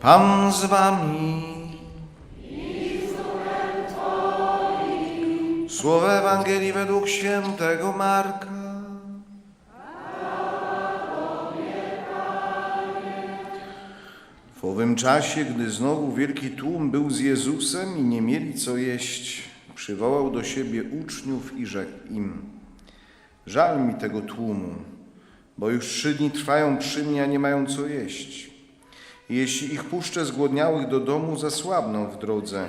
Pan z wami. Słowo Ewangelii według świętego Marka. W owym czasie, gdy znowu wielki tłum był z Jezusem i nie mieli co jeść, przywołał do siebie uczniów i rzekł im: Żal mi tego tłumu, bo już trzy dni trwają przy mnie, a nie mają co jeść. Jeśli ich puszczę zgłodniałych do domu, zasłabną w drodze,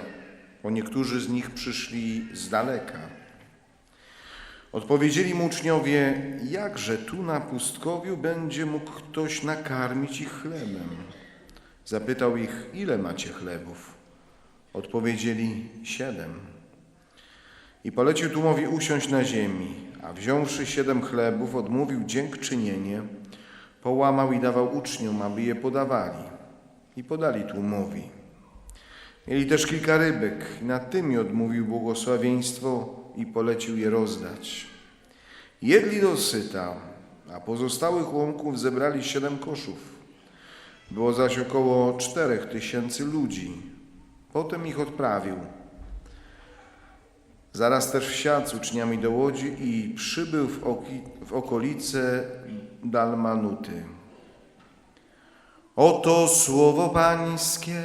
bo niektórzy z nich przyszli z daleka. Odpowiedzieli mu uczniowie, jakże tu na pustkowiu będzie mógł ktoś nakarmić ich chlebem? Zapytał ich, ile macie chlebów? Odpowiedzieli, siedem. I polecił tłumowi usiąść na ziemi, a wziąwszy siedem chlebów, odmówił dziękczynienie, połamał i dawał uczniom, aby je podawali. I podali tłumowi. Mieli też kilka rybek i nad tymi odmówił błogosławieństwo i polecił je rozdać. Jedli dosyta, a pozostałych łomków zebrali siedem koszów. Było zaś około czterech tysięcy ludzi. Potem ich odprawił. Zaraz też wsiadł z uczniami do łodzi i przybył w, oki, w okolice Dalmanuty. Oto słowo Pańskie.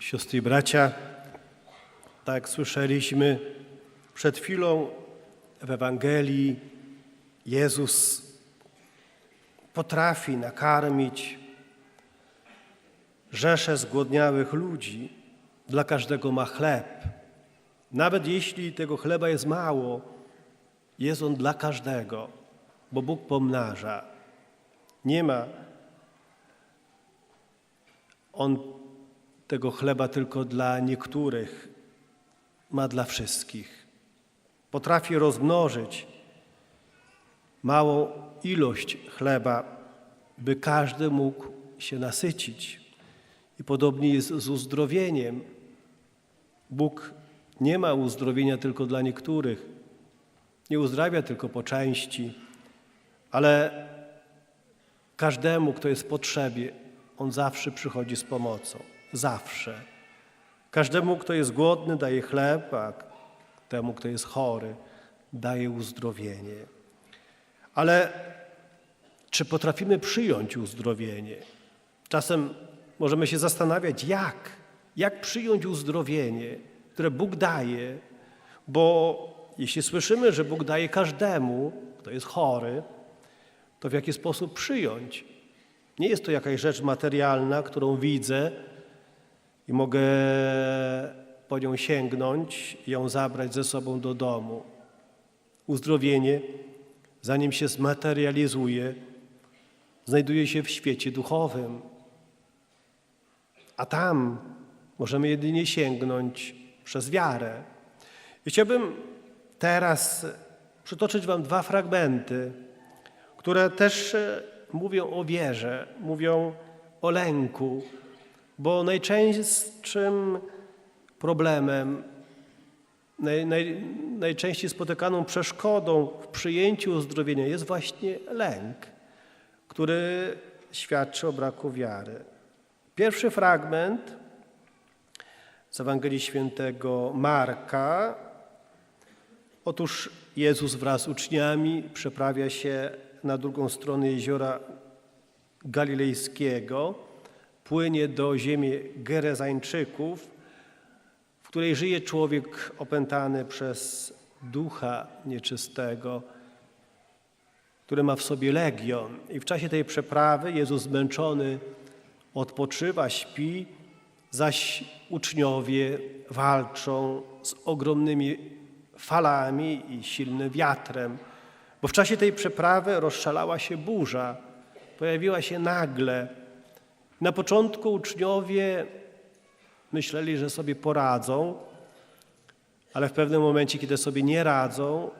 Siostry i bracia, tak słyszeliśmy przed chwilą w Ewangelii, Jezus potrafi nakarmić rzesze zgłodniałych ludzi. Dla każdego ma chleb. Nawet jeśli tego chleba jest mało, jest on dla każdego, bo Bóg pomnaża. Nie ma on tego chleba tylko dla niektórych, ma dla wszystkich. Potrafi rozmnożyć małą ilość chleba, by każdy mógł się nasycić. I podobnie jest z uzdrowieniem. Bóg nie ma uzdrowienia tylko dla niektórych, nie uzdrawia tylko po części, ale każdemu, kto jest w potrzebie, On zawsze przychodzi z pomocą. Zawsze. Każdemu, kto jest głodny, daje chleb, a temu, kto jest chory, daje uzdrowienie. Ale czy potrafimy przyjąć uzdrowienie? Czasem możemy się zastanawiać, jak, jak przyjąć uzdrowienie, które Bóg daje, bo jeśli słyszymy, że Bóg daje każdemu, kto jest chory, to w jaki sposób przyjąć? Nie jest to jakaś rzecz materialna, którą widzę i mogę po nią sięgnąć i ją zabrać ze sobą do domu. Uzdrowienie, zanim się zmaterializuje, znajduje się w świecie duchowym. A tam możemy jedynie sięgnąć przez wiarę. I chciałbym teraz przytoczyć Wam dwa fragmenty, które też e, mówią o wierze, mówią o lęku, bo najczęstszym problemem, naj, naj, najczęściej spotykaną przeszkodą w przyjęciu uzdrowienia jest właśnie lęk, który świadczy o braku wiary. Pierwszy fragment z Ewangelii Świętego Marka. Otóż Jezus wraz z uczniami przeprawia się na drugą stronę jeziora Galilejskiego, płynie do ziemi Gerezańczyków, w której żyje człowiek opętany przez ducha nieczystego, który ma w sobie legion. I w czasie tej przeprawy Jezus zmęczony odpoczywa, śpi, zaś uczniowie walczą z ogromnymi falami i silnym wiatrem. Bo w czasie tej przeprawy rozszalała się burza, pojawiła się nagle. Na początku uczniowie myśleli, że sobie poradzą, ale w pewnym momencie, kiedy sobie nie radzą,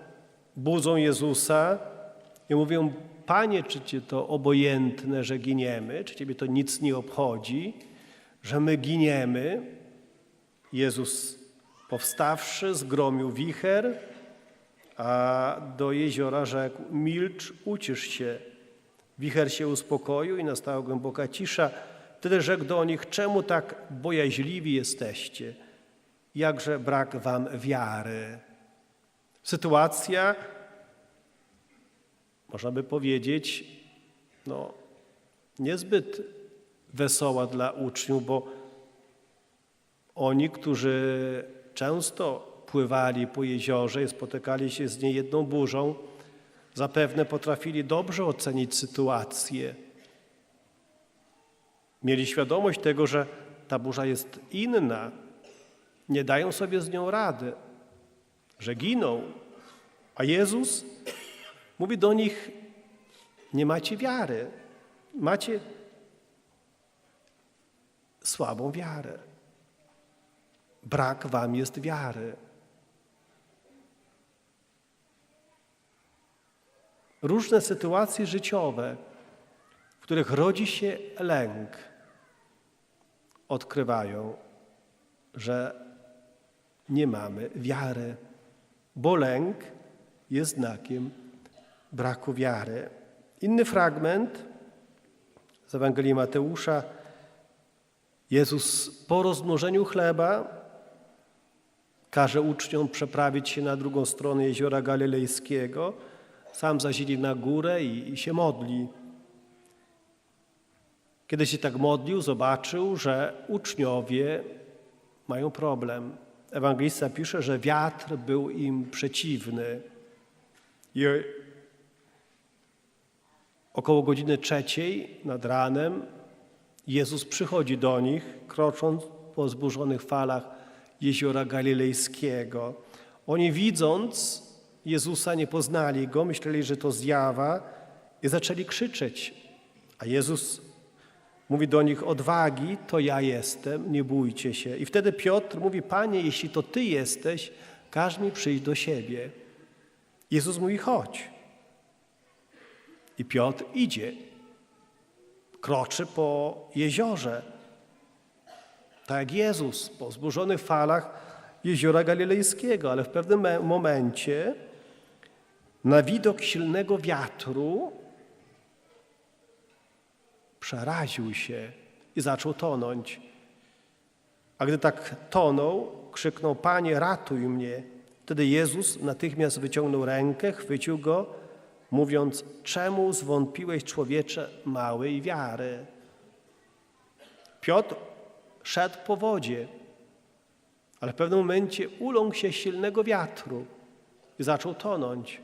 budzą Jezusa i mówią: Panie, czy Cię to obojętne, że giniemy? Czy Ciebie to nic nie obchodzi? że my giniemy. Jezus powstawszy zgromił wicher, a do jeziora rzekł: Milcz, ucisz się. Wicher się uspokoił i nastała głęboka cisza. Wtedy rzekł do nich: Czemu tak bojaźliwi jesteście? Jakże brak wam wiary? Sytuacja, można by powiedzieć, no, niezbyt wesoła dla uczniów, bo oni, którzy często pływali po jeziorze i spotykali się z niejedną burzą, zapewne potrafili dobrze ocenić sytuację. Mieli świadomość tego, że ta burza jest inna, nie dają sobie z nią rady, że giną. A Jezus mówi do nich: Nie macie wiary, macie słabą wiarę. Brak wam jest wiary. Różne sytuacje życiowe, w których rodzi się lęk, odkrywają, że nie mamy wiary, bo lęk jest znakiem braku wiary. Inny fragment z Ewangelii Mateusza. Jezus po rozmnożeniu chleba każe uczniom przeprawić się na drugą stronę jeziora galilejskiego, sam zaś idzie na górę i, i się modli. Kiedy się tak modlił, zobaczył, że uczniowie mają problem. Ewangelista pisze, że wiatr był im przeciwny. I około godziny trzeciej nad ranem Jezus przychodzi do nich, krocząc po zburzonych falach jeziora galilejskiego. Oni widząc Jezusa nie poznali Go, myśleli, że to zjawa i zaczęli krzyczeć. A Jezus mówi do nich, odwagi, to ja jestem, nie bójcie się. I wtedy Piotr mówi, Panie, jeśli to Ty jesteś, każ mi przyjść do siebie. Jezus mówi, chodź. I Piotr idzie, kroczy po jeziorze, tak jak Jezus po zburzonych falach jeziora galilejskiego, ale w pewnym me- momencie na widok silnego wiatru przeraził się i zaczął tonąć. A gdy tak tonął, krzyknął: Panie, ratuj mnie. Wtedy Jezus natychmiast wyciągnął rękę, chwycił go, mówiąc: Czemu zwątpiłeś, człowiecze małej wiary? Piotr szedł po wodzie, ale w pewnym momencie uląkł się silnego wiatru i zaczął tonąć.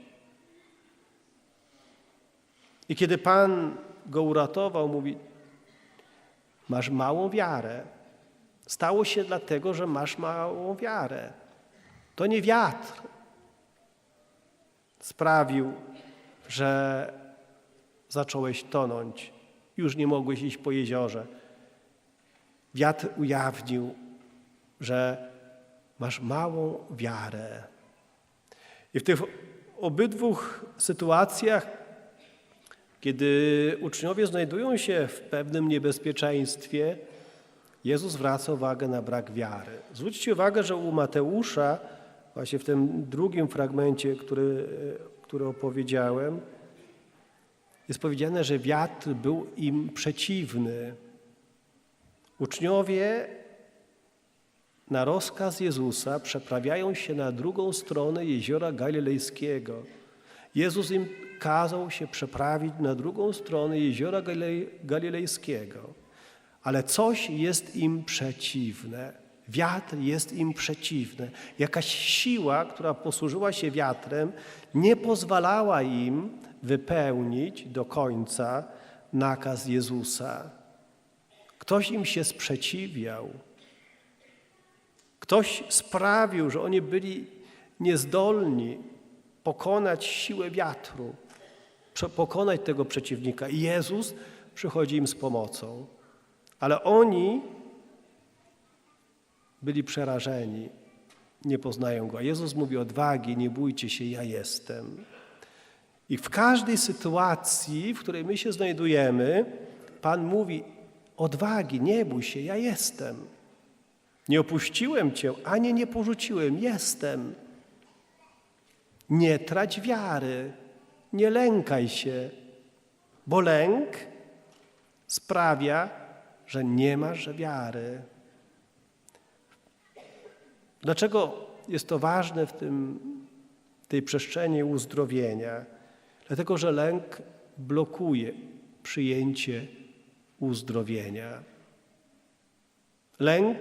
I kiedy Pan go uratował, mówi: Masz małą wiarę. Stało się dlatego, że masz małą wiarę. To nie wiatr sprawił, że zacząłeś tonąć. Już nie mogłeś iść po jeziorze. Wiatr ujawnił, że masz małą wiarę. I w tych obydwu sytuacjach, kiedy uczniowie znajdują się w pewnym niebezpieczeństwie, Jezus zwraca uwagę na brak wiary. Zwróćcie uwagę, że u Mateusza, właśnie w tym drugim fragmencie, który, który opowiedziałem, jest powiedziane, że wiatr był im przeciwny. Uczniowie na rozkaz Jezusa przeprawiają się na drugą stronę jeziora galilejskiego. Jezus im kazał się przeprawić na drugą stronę jeziora Galilej- galilejskiego. Ale coś jest im przeciwne. Wiatr jest im przeciwny. Jakaś siła, która posłużyła się wiatrem, nie pozwalała im wypełnić do końca nakaz Jezusa. Ktoś im się sprzeciwiał. Ktoś sprawił, że oni byli niezdolni pokonać siłę wiatru, pokonać tego przeciwnika. I Jezus przychodzi im z pomocą. Ale oni byli przerażeni, nie poznają Go. A Jezus mówi odwagi, nie bójcie się, ja jestem. I w każdej sytuacji, w której my się znajdujemy, Pan mówi, odwagi, nie bój się, ja jestem. Nie opuściłem cię, ani nie porzuciłem, jestem. Nie trać wiary, nie lękaj się, bo lęk sprawia, że nie masz wiary. Dlaczego jest to ważne w tym, tej przestrzeni uzdrowienia? Dlatego, że lęk blokuje przyjęcie uzdrowienia. Lęk,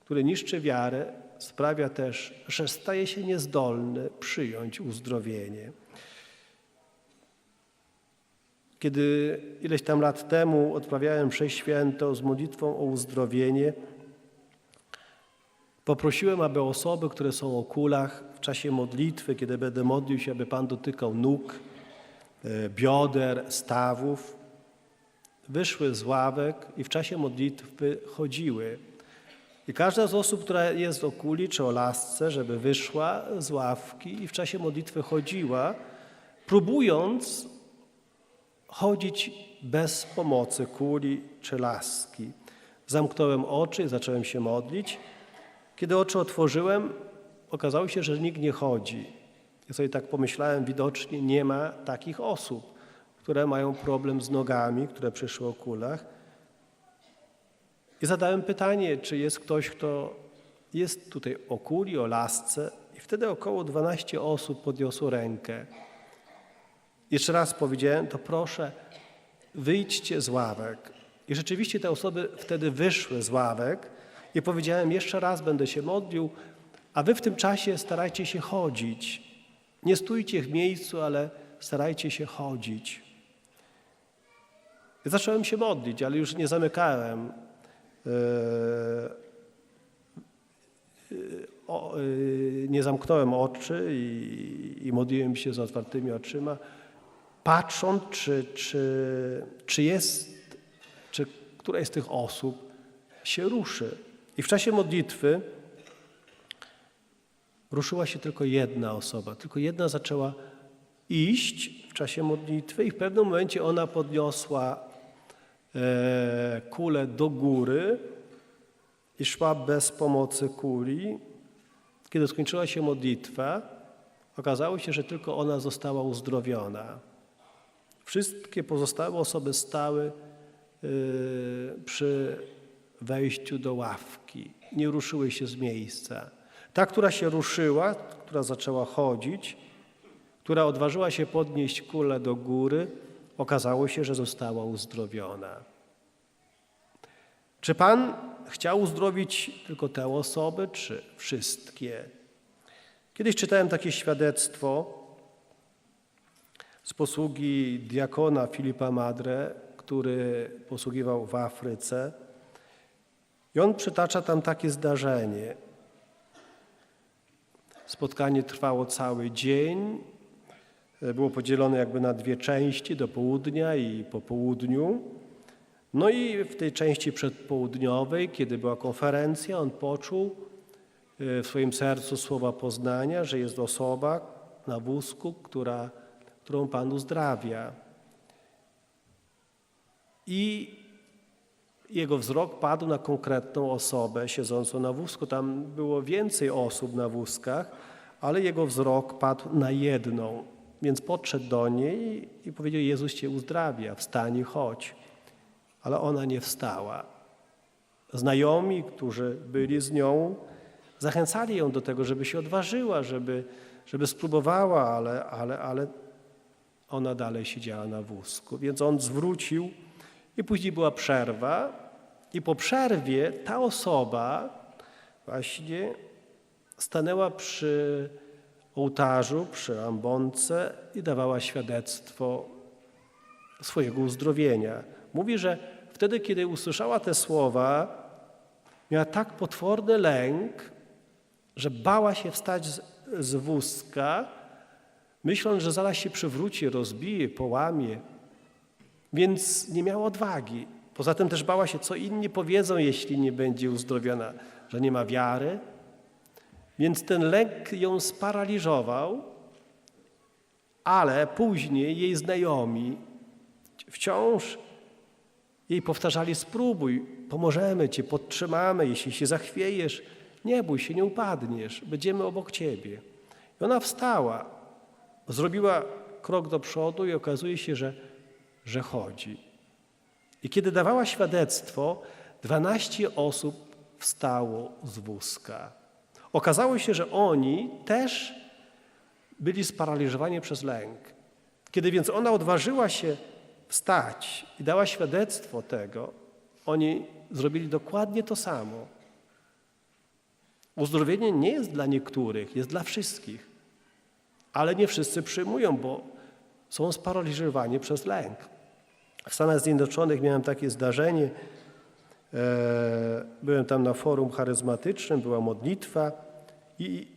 który niszczy wiarę, sprawia też, że staje się niezdolny przyjąć uzdrowienie. Kiedy ileś tam lat temu odprawiałem mszę świętą z modlitwą o uzdrowienie, poprosiłem, aby osoby, które są o kulach w czasie modlitwy, kiedy będę modlił się, aby Pan dotykał nóg, e, bioder, stawów, wyszły z ławek i w czasie modlitwy chodziły. I każda z osób, która jest o kuli czy o lasce, żeby wyszła z ławki i w czasie modlitwy chodziła, próbując chodzić bez pomocy kuli czy laski. Zamknąłem oczy zacząłem się modlić. Kiedy oczy otworzyłem, okazało się, że nikt nie chodzi. Ja sobie tak pomyślałem, widocznie nie ma takich osób, które mają problem z nogami, które przyszły o kulach. I zadałem pytanie, czy jest ktoś, kto jest tutaj o kuli, o lasce. I wtedy około 12 osób podniosło rękę. Jeszcze raz powiedziałem, to proszę, wyjdźcie z ławek. I rzeczywiście te osoby wtedy wyszły z ławek i powiedziałem, jeszcze raz będę się modlił, a wy w tym czasie starajcie się chodzić. Nie stójcie w miejscu, ale starajcie się chodzić. I zacząłem się modlić, ale już nie zamykałem e, o, y, nie zamknąłem oczy i, modliłem się z otwartymi oczyma, patrząc, czy, czy, czy jest, czy któraś z tych osób się ruszy. I w czasie modlitwy ruszyła się tylko jedna osoba, tylko jedna zaczęła iść w czasie modlitwy i w pewnym momencie ona podniosła e, kulę do góry i szła bez pomocy kuli. Kiedy skończyła się modlitwa, okazało się, że tylko ona została uzdrowiona. Wszystkie pozostałe osoby stały y, przy wejściu do ławki, nie ruszyły się z miejsca. Ta, która się ruszyła, która zaczęła chodzić, która odważyła się podnieść kulę do góry, okazało się, że została uzdrowiona. Czy Pan chciał uzdrowić tylko te osoby, czy wszystkie? Kiedyś czytałem takie świadectwo z posługi diakona Filipa Madre, który posługiwał w Afryce. I on przytacza tam takie zdarzenie. Spotkanie trwało cały dzień. Było podzielone jakby na dwie części, do południa i po południu. No i w tej części przedpołudniowej, kiedy była konferencja, on poczuł e, w swoim sercu słowa poznania, że jest osoba na wózku, która, którą Pan uzdrawia. I jego wzrok padł na konkretną osobę siedzącą na wózku. Tam było więcej osób na wózkach, ale jego wzrok padł na jedną. Więc podszedł do niej i powiedział: Jezus cię uzdrawia, wstań i chodź. Ale ona nie wstała. Znajomi, którzy byli z nią, zachęcali ją do tego, żeby się odważyła, żeby, żeby spróbowała, ale, ale, ale ona dalej siedziała na wózku. Więc on zwrócił i później była przerwa. I po przerwie ta osoba właśnie stanęła przy ołtarzu, przy ambonce i dawała świadectwo swojego uzdrowienia. Mówi, że wtedy, kiedy usłyszała te słowa, miała tak potworny lęk, że bała się wstać z, z wózka, myśląc, że zaraz się przywróci, rozbije, połamie. Więc nie miała odwagi. Poza tym też bała się, co inni powiedzą, jeśli nie będzie uzdrowiona, że nie ma wiary. Więc ten lęk ją sparaliżował, ale później jej znajomi wciąż Jej powtarzali: Spróbuj, pomożemy ci, podtrzymamy, jeśli się zachwiejesz, nie bój się, nie upadniesz, będziemy obok ciebie. I ona wstała, zrobiła krok do przodu i okazuje się, że, że chodzi. I kiedy dawała świadectwo, 12 osób wstało z wózka. Okazało się, że oni też byli sparaliżowani przez lęk. Kiedy więc ona odważyła się wstać i dała świadectwo tego, oni zrobili dokładnie to samo. Uzdrowienie nie jest dla niektórych, jest dla wszystkich, ale nie wszyscy przyjmują, bo są sparaliżowani przez lęk. W Stanach Zjednoczonych miałem takie zdarzenie. E, Byłem tam na forum charyzmatycznym, była modlitwa i,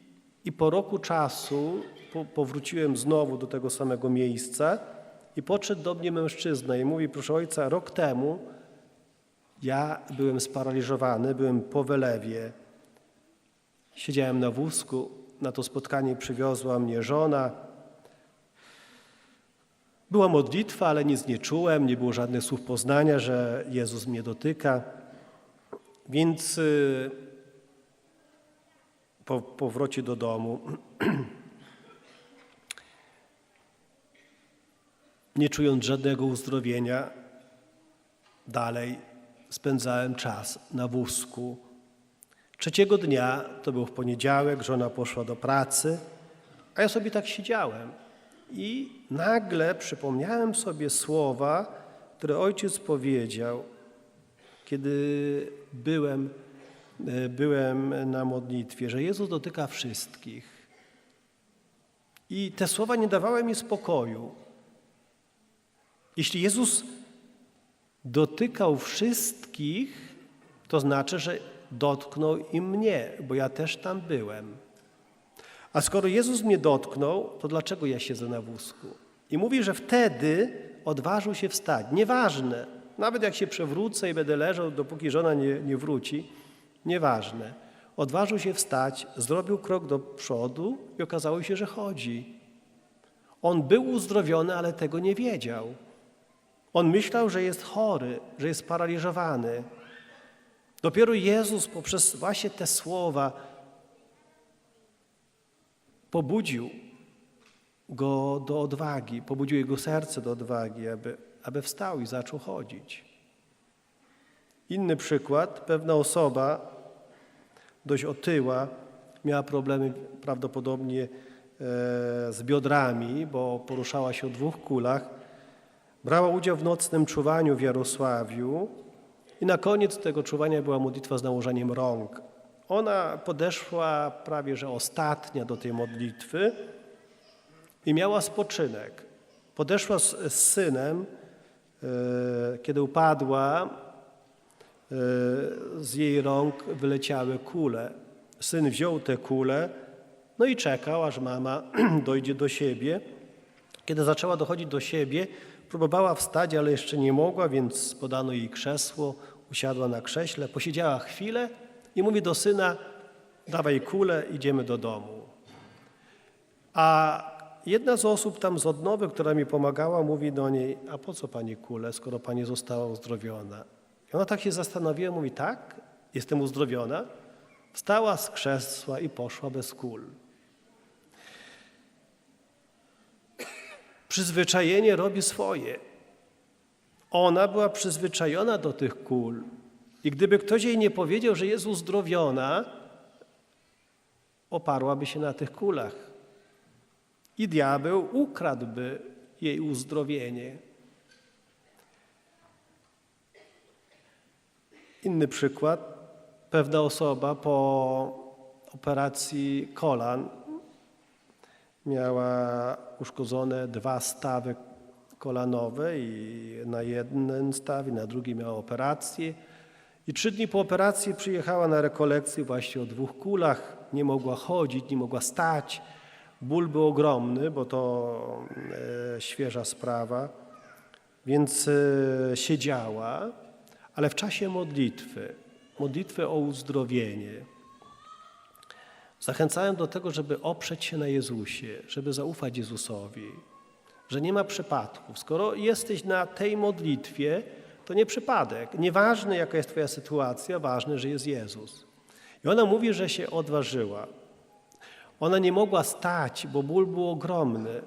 i po roku czasu po, powróciłem znowu do tego samego miejsca i podszedł do mnie mężczyzna i mówi, proszę ojca, rok temu ja byłem sparaliżowany, byłem po wylewie. Siedziałem na wózku, na to spotkanie przywiozła mnie żona. Była modlitwa, ale nic nie czułem, nie było żadnych słów poznania, że Jezus mnie dotyka. Więc y, po powrocie do domu, nie czując żadnego uzdrowienia, dalej spędzałem czas na wózku. Trzeciego dnia, to był w poniedziałek, żona poszła do pracy, a ja sobie tak siedziałem. I nagle przypomniałem sobie słowa, które ojciec powiedział, kiedy byłem, e, byłem na modlitwie, że Jezus dotyka wszystkich. I te słowa nie dawały mi spokoju. Jeśli Jezus dotykał wszystkich, to znaczy, że dotknął i mnie, bo ja też tam byłem. A skoro Jezus mnie dotknął, to dlaczego ja siedzę na wózku? I mówi, że wtedy odważył się wstać. Nieważne, nawet jak się przewrócę i będę leżał, dopóki żona nie, nie wróci, nieważne. Odważył się wstać, zrobił krok do przodu i okazało się, że chodzi. On był uzdrowiony, ale tego nie wiedział. On myślał, że jest chory, że jest sparaliżowany. Dopiero Jezus poprzez właśnie te słowa pobudził go do odwagi, pobudził jego serce do odwagi, aby, aby wstał i zaczął chodzić. Inny przykład, pewna osoba dość otyła, miała problemy prawdopodobnie e, z biodrami, bo poruszała się o dwóch kulach. Brała udział w nocnym czuwaniu w Jarosławiu i na koniec tego czuwania była modlitwa z nałożeniem rąk. Ona podeszła prawie że ostatnia do tej modlitwy i miała spoczynek. Podeszła z, z synem, e, kiedy upadła, e, z jej rąk wyleciały kule. Syn wziął te kule, no i czekał, aż mama dojdzie do siebie. Kiedy zaczęła dochodzić do siebie, próbowała wstać, ale jeszcze nie mogła, więc podano jej krzesło, usiadła na krześle, posiedziała chwilę i mówi do syna: Dawaj kulę, idziemy do domu. A jedna z osób tam z odnowy, która mi pomagała, mówi do niej: A po co pani kule, skoro pani została uzdrowiona? I ona tak się zastanowiła, mówi: Tak, jestem uzdrowiona. Wstała z krzesła i poszła bez kul. Przyzwyczajenie robi swoje. Ona była przyzwyczajona do tych kul. I gdyby ktoś jej nie powiedział, że jest uzdrowiona, oparłaby się na tych kulach. I diabeł ukradłby jej uzdrowienie. Inny przykład. Pewna osoba po operacji kolan miała uszkodzone dwa stawy kolanowe i na jeden staw i na drugi miała operację. I trzy dni po operacji przyjechała na rekolekcję właśnie o dwóch kulach. Nie mogła chodzić, nie mogła stać. Ból był ogromny, bo to e, świeża sprawa. Więc e, siedziała, ale w czasie modlitwy, modlitwy o uzdrowienie, zachęcałem do tego, żeby oprzeć się na Jezusie, żeby zaufać Jezusowi, że nie ma przypadków. Skoro jesteś na tej modlitwie, To nie przypadek. Nieważne, jaka jest Twoja sytuacja, ważne, że jest Jezus. I ona mówi, że się odważyła. Ona nie mogła stać, bo ból był ogromny,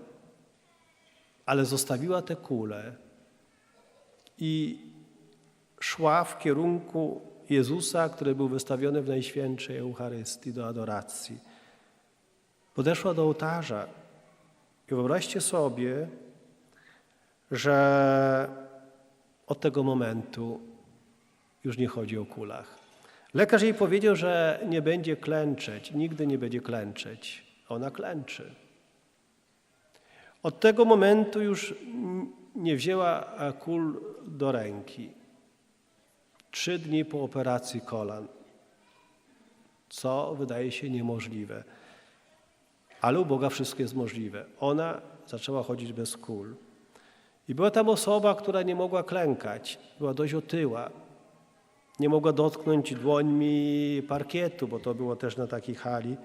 ale zostawiła tę kulę i szła w kierunku Jezusa, który był wystawiony w Najświętszej Eucharystii do adoracji. Podeszła do ołtarza i wyobraźcie sobie, że od tego momentu już nie chodzi o kulach. Lekarz jej powiedział, że nie będzie klęczeć, nigdy nie będzie klęczeć. Ona klęczy. Od tego momentu już nie wzięła kul do ręki. Trzy dni po operacji kolan, co wydaje się niemożliwe. Ale u Boga wszystko jest możliwe. Ona zaczęła chodzić bez kul. I była tam osoba, która nie mogła klękać, była dość otyła. Nie mogła dotknąć dłońmi parkietu, bo to było też na takiej hali.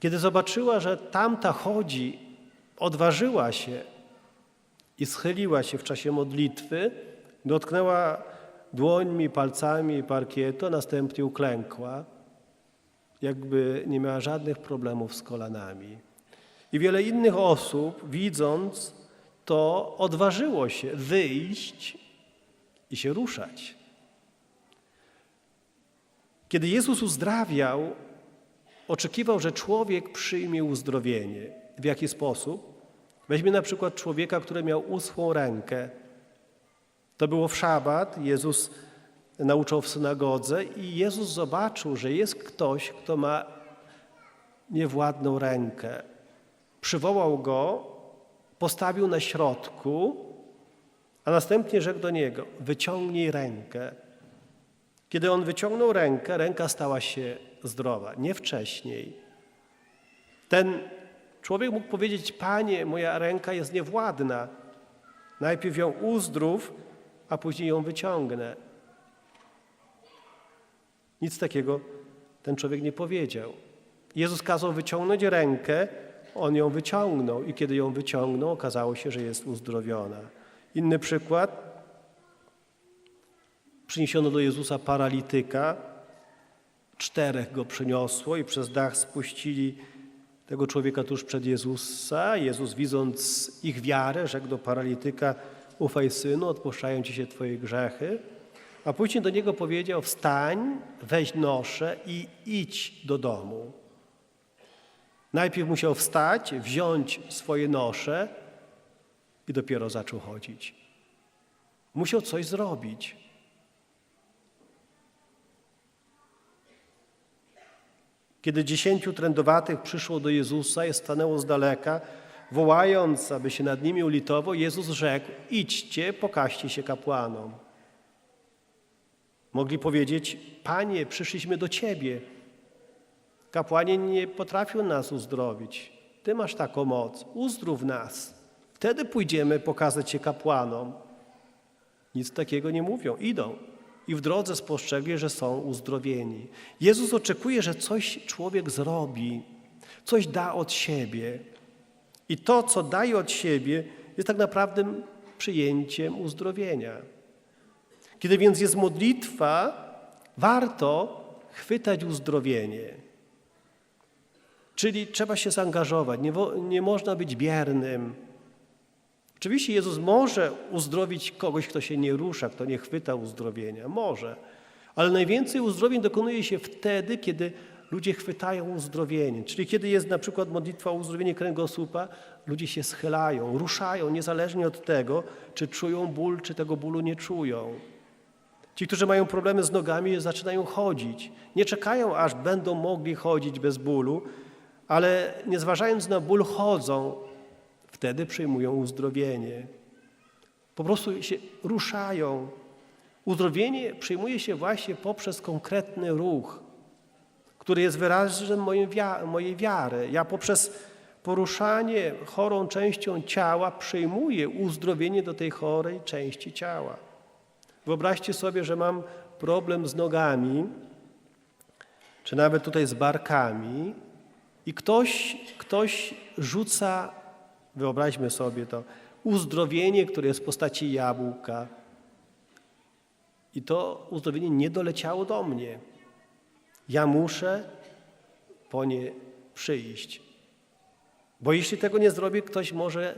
Kiedy zobaczyła, że tamta chodzi, odważyła się i schyliła się w czasie modlitwy, dotknęła dłońmi, palcami parkietu, a następnie uklękła, jakby nie miała żadnych problemów z kolanami. I wiele innych osób, widząc to, odważyło się wyjść i się ruszać. Kiedy Jezus uzdrawiał, oczekiwał, że człowiek przyjmie uzdrowienie. W jaki sposób? Weźmy na przykład człowieka, który miał uschłą rękę. To było w szabat, Jezus nauczał w synagodze i Jezus zobaczył, że jest ktoś, kto ma niewładną rękę. Przywołał go, postawił na środku, a następnie rzekł do niego: Wyciągnij rękę. Kiedy on wyciągnął rękę, ręka stała się zdrowa, nie wcześniej. Ten człowiek mógł powiedzieć: Panie, moja ręka jest niewładna. Najpierw ją uzdrów, a później ją wyciągnę. Nic takiego ten człowiek nie powiedział. Jezus kazał wyciągnąć rękę, on ją wyciągnął i kiedy ją wyciągnął, okazało się, że jest uzdrowiona. Inny przykład. Przyniesiono do Jezusa paralityka, czterech go przyniosło i przez dach spuścili tego człowieka tuż przed Jezusa. Jezus, widząc ich wiarę, rzekł do paralityka: Ufaj synu, odpuszczają ci się twoje grzechy. A później do niego powiedział: Wstań, weź noszę i idź do domu. Najpierw musiał wstać, wziąć swoje nosze i dopiero zaczął chodzić. Musiał coś zrobić. Kiedy dziesięciu trędowatych przyszło do Jezusa i stanęło z daleka, wołając, aby się nad nimi ulitował, Jezus rzekł: Idźcie, pokażcie się kapłanom. Mogli powiedzieć: Panie, przyszliśmy do Ciebie. Kapłani nie potrafią nas uzdrowić. Ty masz taką moc, uzdrów nas. Wtedy pójdziemy pokazać się kapłanom. Nic takiego nie mówią, idą. I w drodze spostrzegli, że są uzdrowieni. Jezus oczekuje, że coś człowiek zrobi, coś da od siebie. I to, co daje od siebie, jest tak naprawdę przyjęciem uzdrowienia. Kiedy więc jest modlitwa, warto chwytać uzdrowienie. Czyli trzeba się zaangażować, nie, nie można być biernym. Oczywiście Jezus może uzdrowić kogoś, kto się nie rusza, kto nie chwyta uzdrowienia. Może. Ale najwięcej uzdrowień dokonuje się wtedy, kiedy ludzie chwytają uzdrowienie. Czyli kiedy jest na przykład modlitwa o uzdrowienie kręgosłupa, ludzie się schylają, ruszają, niezależnie od tego, czy czują ból, czy tego bólu nie czują. Ci, którzy mają problemy z nogami, zaczynają chodzić. Nie czekają, aż będą mogli chodzić bez bólu, ale nie zważając na ból, chodzą. Wtedy przyjmują uzdrowienie. Po prostu się ruszają. Uzdrowienie przyjmuje się właśnie poprzez konkretny ruch, który jest wyrazem mojej, wi- mojej wiary. Ja poprzez poruszanie chorą częścią ciała przyjmuję uzdrowienie do tej chorej części ciała. Wyobraźcie sobie, że mam problem z nogami, czy nawet tutaj z barkami, i ktoś, ktoś rzuca, wyobraźmy sobie to, uzdrowienie, które jest w postaci jabłka, I to uzdrowienie nie doleciało do mnie. Ja muszę po nie przyjść. Bo jeśli tego nie zrobię, ktoś może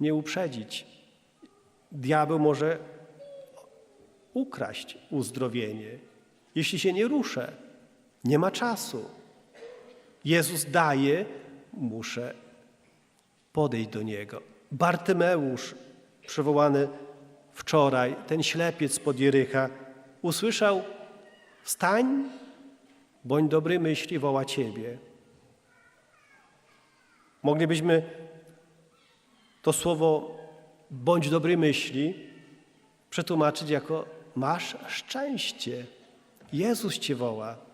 mnie uprzedzić. Diabeł może ukraść uzdrowienie. Jeśli się nie ruszę, nie ma czasu. Jezus daje, muszę podejść do Niego. Bartymeusz, przywołany wczoraj, ten ślepiec pod Jerycha, usłyszał: Wstań, bądź dobry myśli, woła Ciebie. Moglibyśmy to słowo bądź dobrej myśli przetłumaczyć jako masz szczęście. Jezus Cię woła.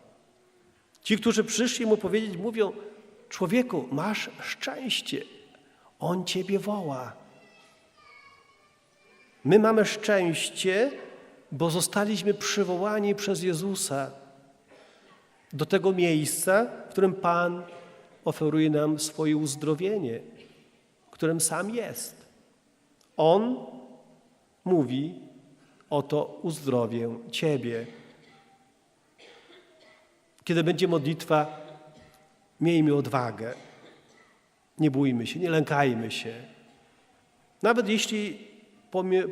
Ci, którzy przyszli mu powiedzieć, mówią: Człowieku, masz szczęście. On Ciebie woła. My mamy szczęście, bo zostaliśmy przywołani przez Jezusa do tego miejsca, w którym Pan oferuje nam swoje uzdrowienie, którym sam jest. On mówi: Oto uzdrowię Ciebie. Kiedy będzie modlitwa, miejmy odwagę. Nie bójmy się, nie lękajmy się. Nawet jeśli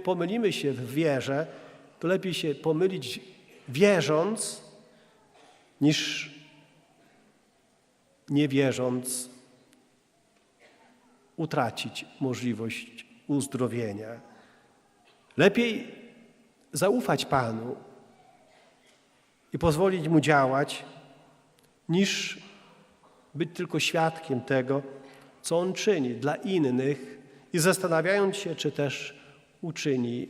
pomylimy się w wierze, to lepiej się pomylić wierząc, niż nie wierząc utracić możliwość uzdrowienia. Lepiej zaufać Panu i pozwolić Mu działać, niż być tylko świadkiem tego, co On czyni dla innych i zastanawiając się, czy też uczyni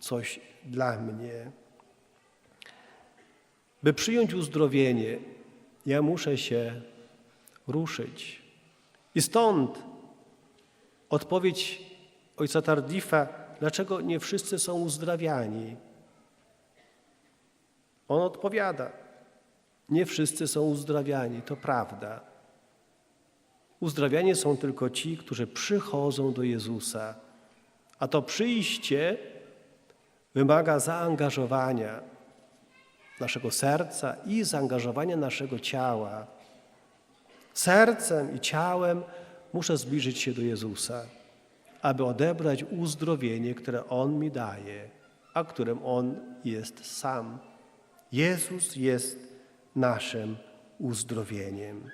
coś dla mnie. By przyjąć uzdrowienie, ja muszę się ruszyć. I stąd odpowiedź ojca Tardifa, dlaczego nie wszyscy są uzdrawiani. On odpowiada, nie wszyscy są uzdrawiani, to prawda. Uzdrawiani są tylko ci, którzy przychodzą do Jezusa, a to przyjście wymaga zaangażowania naszego serca i zaangażowania naszego ciała. Sercem i ciałem muszę zbliżyć się do Jezusa, aby odebrać uzdrowienie, które On mi daje, a którym On jest sam. Jezus jest naszym uzdrowieniem.